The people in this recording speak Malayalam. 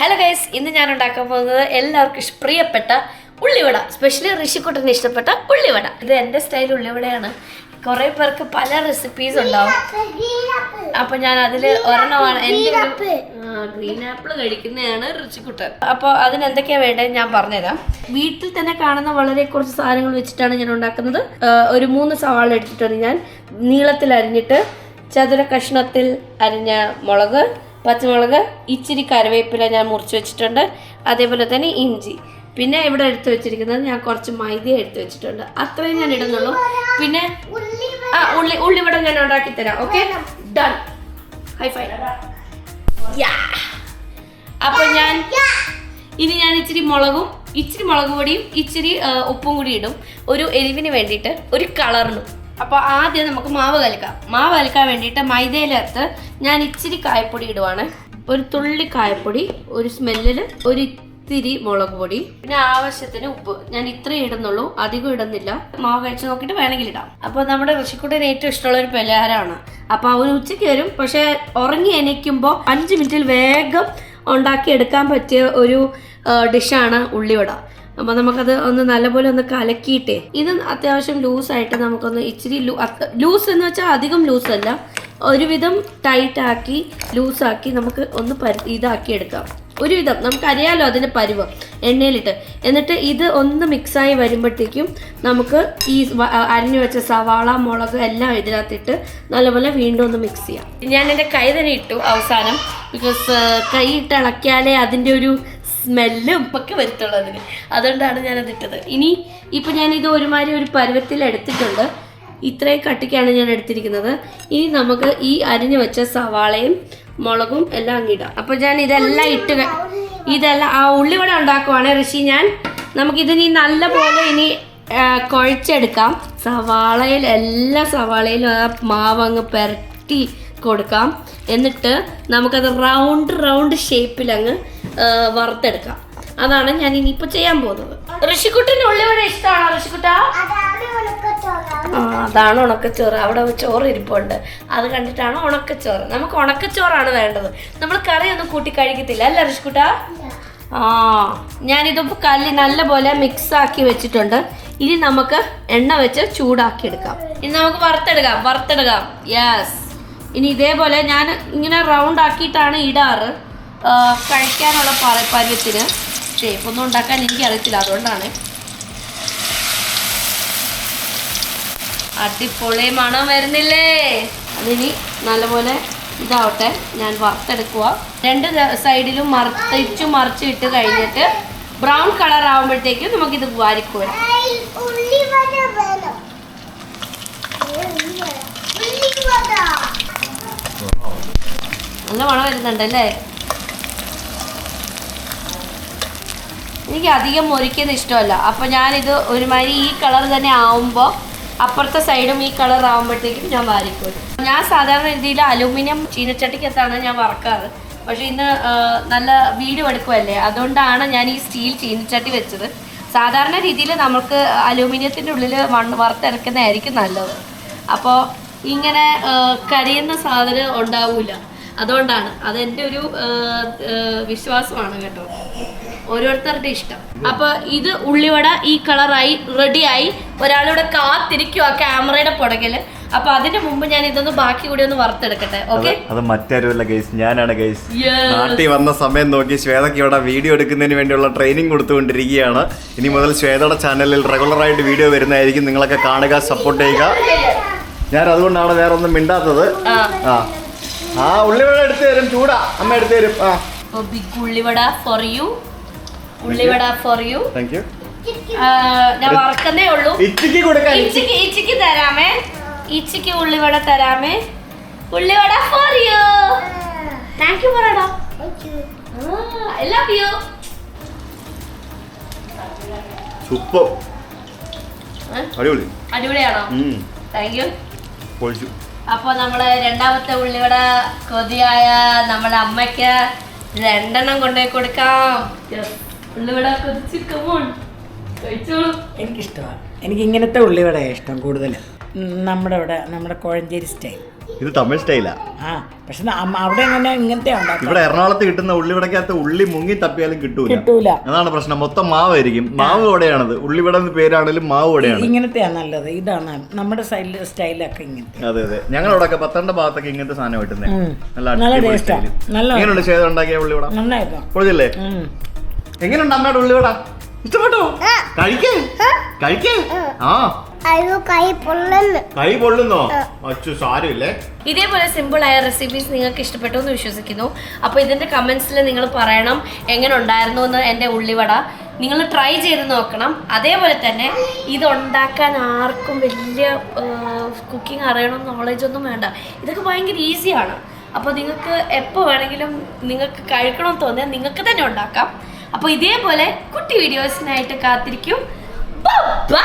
ഹലോ ഗൈസ് ഇന്ന് ഞാൻ ഉണ്ടാക്കാൻ പോകുന്നത് എല്ലാവർക്കും പ്രിയപ്പെട്ട ഉള്ളിവട. സ്പെഷ്യലി ഋഷിക്കുട്ടന് ഇഷ്ടപ്പെട്ട ഉള്ളിവട. ഇത് എന്റെ സ്റ്റൈൽ ഉള്ളിവടയാണ്. കുറേ പേർക്ക് പല റെസിപ്പീസ് ഉണ്ടാവും. അപ്പൊ ഞാൻ അതിൽ ഒരെണ്ണമാണ് എന്റെ ഗ്രീൻ ആപ്പിൾ കഴിക്കുന്നതാണ് ഋഷിക്കുട്ടൻ. അപ്പോൾ അതിന് എന്തൊക്കെയാ വേണ്ടത് ഞാൻ പറഞ്ഞുതരാം. വീട്ടിൽ തന്നെ കാണുന്ന വളരെ കുറച്ച് സാധനങ്ങൾ വെച്ചിട്ടാണ് ഞാൻ ഉണ്ടാക്കുന്നത് ഒരു മൂന്ന് സവാള എടുത്തിട്ടുണ്ട് ഞാൻ നീളത്തിൽ അരിഞ്ഞിട്ട് ചതുര കഷ്ണത്തിൽ അരിഞ്ഞ മുളക് പച്ചമുളക് ഇച്ചിരി കറിവേപ്പില ഞാൻ മുറിച്ച് വെച്ചിട്ടുണ്ട്. അതേപോലെ തന്നെ ഇഞ്ചി. പിന്നെ ഇവിടെ എടുത്തു വെച്ചിരിക്കുന്നത് ഞാൻ കുറച്ച് മൈദ എടുത്തു വെച്ചിട്ടുണ്ട്. അത്രയും ഞാൻ ഇടുന്നുള്ളൂ. പിന്നെ ആ ഉള്ളി ഉള്ളിവിടെ ഞാൻ ഉണ്ടാക്കി തരാം. ഓക്കെ ഡൺ ഹൈ ഫൈ അപ്പൊ ഞാൻ ഇനി ഞാൻ ഇച്ചിരി മുളകും ഇച്ചിരി മുളക് പൊടിയും ഇച്ചിരി ഉപ്പും കൂടി ഇടും. ഒരു എരിവിന് വേണ്ടിയിട്ട് ഒരു കളറിനും അപ്പോൾ ആദ്യം നമുക്ക് മാവ് കലക്കാം. മാവ് കലക്കാൻ വേണ്ടിയിട്ട് മൈദയിലകത്ത് ഞാൻ ഇച്ചിരി കായപ്പൊടി ഇടുവാണ്. ഒരു തുള്ളി കായപ്പൊടി ഒരു സ്മെല്ലിൽ ഒരു ഇത്തിരി മുളക് പൊടി പിന്നെ ആവശ്യത്തിന് ഉപ്പ്. ഞാൻ ഇത്രയും ഇടുന്നുള്ളൂ. അധികം ഇടുന്നില്ല. മാവ് കഴിച്ച് നോക്കിയിട്ട് വേണമെങ്കിൽ ഇടാം. അപ്പോൾ നമ്മുടെ ഋഷിക്കുട്ടിന് ഏറ്റവും ഇഷ്ടമുള്ള ഒരു പലഹാരമാണ്. അപ്പോൾ അവന് ഉച്ചയ്ക്ക് വരും. പക്ഷേ ഉറങ്ങി എണീക്കുമ്പോൾ അഞ്ച് മിനിറ്റിൽ വേഗം ഉണ്ടാക്കിയെടുക്കാൻ പറ്റിയ ഒരു ഡിഷാണ് ഉള്ളിവട. അപ്പോൾ നമുക്കത് ഒന്ന് നല്ലപോലെ ഒന്ന് കലക്കിയിട്ടേ. ഇത് അത്യാവശ്യം ലൂസായിട്ട് നമുക്കൊന്ന് ഇച്ചിരി ലൂസ് എന്ന് വെച്ചാൽ അധികം ലൂസ് അല്ല. ഒരുവിധം ടൈറ്റ് ആക്കി ലൂസാക്കി നമുക്ക് ഒന്ന് പരി ഇതാക്കി എടുക്കാം ഒരുവിധം. നമുക്കറിയാലോ അതിന്റെ പരുവം. എണ്ണയിലിട്ട്. എന്നിട്ട് ഇത് ഒന്ന് മിക്സായി വരുമ്പോഴത്തേക്കും നമുക്ക് ഈ അരിഞ്ഞു വെച്ച സവാള മുളക് എല്ലാം ഇതിനകത്തിട്ട് നല്ലപോലെ വീണ്ടും ഒന്ന് മിക്സ് ചെയ്യാം. ഞാൻ എന്റെ കൈ തന്നെ ഇട്ടു അവസാനം. ബിക്കോസ് കൈ ഇട്ട് ഇളക്കിയാലേ അതിന്റെ ഒരു സ്മെല്ലും ഒക്കെ വരുത്തുള്ളൂ അതിന്. അതുകൊണ്ടാണ് ഞാനത് ഇട്ടത്. ഇനി ഇപ്പം ഞാനിത് ഒരുമാതിരി ഒരു പരുവത്തിൽ എടുത്തിട്ടുണ്ട്. ഇത്രയും കട്ടിക്കാണ് ഞാൻ എടുത്തിരിക്കുന്നത്. ഇനി നമുക്ക് ഈ അരിഞ്ഞു വെച്ച സവാളയും മുളകും എല്ലാം അങ്ങിടാം അപ്പോൾ ഞാൻ ഇതെല്ലാം ഇട്ട് ഇതെല്ലാം ആ ഉള്ളിവട ഉണ്ടാക്കുവാണ് ഋഷി ഞാൻ. നമുക്കിതിനി നല്ല പോലെ ഇനി കുഴച്ചെടുക്കാം. സവാളയിൽ എല്ലാ സവാളയിലും ആ മാവ് അങ്ങ് പുരട്ടി കൊടുക്കാം. എന്നിട്ട് നമുക്കത് റൗണ്ട് റൗണ്ട് ഷേപ്പിൽ അങ്ങ് വറുത്തെടുക്കാം. അതാണ് ഞാൻ ഇനിയിപ്പോൾ ചെയ്യാൻ പോകുന്നത്. ഋഷിക്കുട്ടിന് ഉള്ളിവട ഇഷ്ടമാണോ ഋഷിക്കുട്ട? ആ അതാണ് ഉണക്കച്ചോറ്. അവിടെ ചോറ് ഇരിപ്പുണ്ട് അത് കണ്ടിട്ടാണ് ഉണക്കച്ചോറ്. നമുക്ക് ഉണക്കച്ചോറാണ് വേണ്ടത്. നമ്മൾ കറിയൊന്നും കൂട്ടി കഴിക്കത്തില്ല അല്ല ഋഷിക്കുട്ട? ആ ഞാനിത് കല്ലി നല്ലപോലെ മിക്സ് ആക്കി വെച്ചിട്ടുണ്ട്. ഇനി നമുക്ക് എണ്ണ വെച്ച് ചൂടാക്കി എടുക്കാം ഇനി നമുക്ക് വറുത്തെടുക്കാം വറുത്തെടുക്കാം. യെസ് ഇനി ഇതേപോലെ ഞാൻ ഇങ്ങനെ റൗണ്ട് ആക്കിയിട്ടാണ് ഇടാറ്. കഴിക്കാനുള്ള പരുവത്തിന് ഷേപ്പൊന്നും ഉണ്ടാക്കാൻ എനിക്ക് അറിയത്തില്ല അതുകൊണ്ടാണ്. അടിപൊളി മണം വരുന്നില്ലേ? അതിനി നല്ലപോലെ ഇതാവട്ടെ. ഞാൻ വറുത്തെടുക്കുക രണ്ട് സൈഡിലും മറിച്ചു മറിച്ച് ഇട്ട് കഴിഞ്ഞിട്ട് ബ്രൗൺ കളർ ആകുമ്പോഴത്തേക്കും നമുക്കിത് വാരിക്കോരാം. നല്ല മണം വരുന്നുണ്ട് അല്ലേ എനിക്ക് അധികം മുറിക്കുന്നത് ഇഷ്ടമല്ല. അപ്പോൾ ഞാനിത് ഒരുമാതിരി ഈ കളർ തന്നെ ആവുമ്പോൾ അപ്പുറത്തെ സൈഡും ഈ കളർ ആവുമ്പോഴത്തേക്കും ഞാൻ വാരിക്കോരും ഞാൻ സാധാരണ രീതിയിൽ അലൂമിനിയം ചീനച്ചട്ടിക്കകത്താണ് ഞാൻ വറക്കാറ്. പക്ഷേ ഇന്ന് നല്ല വീട് എടുക്കുമല്ലേ അതുകൊണ്ടാണ് ഞാൻ ഈ സ്റ്റീൽ ചീനച്ചട്ടി വെച്ചത്. സാധാരണ രീതിയിൽ നമുക്ക് അലൂമിനിയത്തിന്റെ ഉള്ളിൽ മണ്ണ് വറുത്തിറക്കുന്നതായിരിക്കും നല്ലത്. അപ്പോൾ ഇങ്ങനെ കരിയുന്ന സാധനം ഉണ്ടാവില്ല അതുകൊണ്ടാണ്. അതെന്റെ ഒരു വിശ്വാസമാണ് കേട്ടോ. ഓരോരുത്തരുടെ ഇഷ്ടം. അപ്പൊ ഇത് ഉള്ളിവട ഈ കളറായി റെഡിയായി ഒരാളിവിടെ കാത്തിരിക്കുക ക്യാമറയുടെ പുറകിൽ. അപ്പൊ അതിന്റെ മുമ്പ് ഞാൻ ഇതൊന്ന് ബാക്കി കൂടി ഒന്ന് വറുത്തെടുക്കട്ടെ ഓക്കെ അത് മറ്റാരുമല്ല ഗൈസ് ഞാനാണ് ഗൈസ്. നാട്ടിൽ വന്ന സമയം നോക്കി ശ്വേതയ്ക്ക് ഇവിടെ വീഡിയോ എടുക്കുന്നതിന് വേണ്ടിയുള്ള ട്രെയിനിങ് കൊടുത്തുകൊണ്ടിരിക്കുകയാണ്. ഇനി മുതൽ ശ്വേതയുടെ ചാനലിൽ റെഗുലർ ആയിട്ട് വീഡിയോ വരുന്നതായിരിക്കും. നിങ്ങളൊക്കെ കാണുക സപ്പോർട്ട് ചെയ്യുക. ഞാൻ അതുകൊണ്ടാണ് വേറെ ഒന്നും മിണ്ടാത്തത്. ആ. ആ. ഉള്ളിവട എടുത്തു തരും ചൂടാ. അമ്മ എടുത്തു തരും. ആ. Big ullivada for you ullivada for you thank you ഞാൻ മറക്കുന്നേ ഉള്ളൂ. ഇച്ചിക്ക് കൊടുക്കാൻ ഇച്ചിക്ക് ഇച്ചിക്ക് തരാമേ. ഇച്ചിക്ക് ഉള്ളിവട തരാമേ. Ullivada for you thank you പറയടാ ഐ ലവ് യു സൂപ്പർ അടിപൊളി. അടിപൊളിയാണോ? താങ്ക് യു പൊളിച്ചു. അപ്പോൾ നമ്മൾ രണ്ടാമത്തെ ഉള്ളിവട കൊതിയായ നമ്മുടെ അമ്മയ്ക്ക് രണ്ടെണ്ണം കൊണ്ടുപോയി കൊടുക്കാം. ഉള്ളിവട കൊതിച്ച് കമോൺ കഴിച്ചോളൂ. എനിക്കിഷ്ടമാണ്. എനിക്ക് ഇങ്ങനത്തെ ഉള്ളിവടയാണ് ഇഷ്ടം കൂടുതൽ. നമ്മുടെ ഇവിടെ നമ്മുടെ കോഴഞ്ചേരി സ്റ്റൈൽ. ഇത് തമിഴ് സ്റ്റൈലാ. ആ പക്ഷെ അവിടെ അങ്ങനെ ഇങ്ങനത്തെ ഉണ്ടാക്കും ഇവിടെ എറണാകുളത്ത് കിട്ടുന്ന ഉള്ളിവടക്കകത്ത് ഉള്ളി മുങ്ങി തപ്പിയാലും കിട്ടൂല. കിട്ടൂല. അതാണ് പ്രശ്നം. മൊത്തം മാവായിരിക്കും. മാവ് വടയാണത് ഉള്ളിവട എന്ന് പേരാണെങ്കിലും മാവ് വടയാണ് ഇങ്ങനത്തെയാണ് നല്ലത്. ഇതാണ് നമ്മുടെ സ്റ്റൈൽ സ്റ്റൈലൊക്കെ ഇങ്ങനത്തെ. അതെ അതെ. ഞങ്ങൾ ഇവിടെ പത്തണ്ട ഭാഗത്തൊക്കെ ഇങ്ങനത്തെ സാധനം കിട്ടുന്നത് നല്ല നല്ല. സ്റ്റൈൽ. നല്ല ഇങ്ങനെയുള്ള ഉണ്ടാക്കിയ ഉള്ളിവട? നന്നായിരുന്നു. പൊളിച്ചല്ലേ. എങ്ങനെയുണ്ട് അമ്മയുടെ ഉള്ളിവട? ഇഷ്ടപ്പെട്ടോ? കഴിക്കേ? കഴിക്കേ? ആ. കൈ പൊള്ളുന്നു. കൈ പൊള്ളുന്നോ? അച്ചു സാരമില്ലേ? ഇതേപോലെ സിമ്പിൾ ആയ റെസിപ്പീസ് നിങ്ങൾക്ക് ഇഷ്ടപ്പെട്ടു എന്ന് വിശ്വസിക്കുന്നു. അപ്പോൾ ഇതിന്റെ കമന്റ്സിൽ നിങ്ങൾ പറയണം എങ്ങനെ ഉണ്ടായിരുന്നു എന്ന് എന്റെ ഉള്ളിവട. നിങ്ങൾ ട്രൈ ചെയ്ത് നോക്കണം. അതേപോലെ തന്നെ ഇത് ഉണ്ടാക്കാൻ ആർക്കും വലിയ കുക്കിംഗ് അറിയണം നോളജ് ഒന്നും വേണ്ട. ഇതൊക്കെ ഭയങ്കര ഈസിയാണ് അപ്പോൾ നിങ്ങൾക്ക് എപ്പോൾ വേണമെങ്കിലും നിങ്ങൾക്ക് കഴിക്കണം തോന്നിയാൽ നിങ്ങൾക്ക് തന്നെ ഉണ്ടാക്കാം. അപ്പോൾ ഇതേപോലെ കുട്ടി വീഡിയോസിനായിട്ട് കാത്തിരിക്കും. ബൈ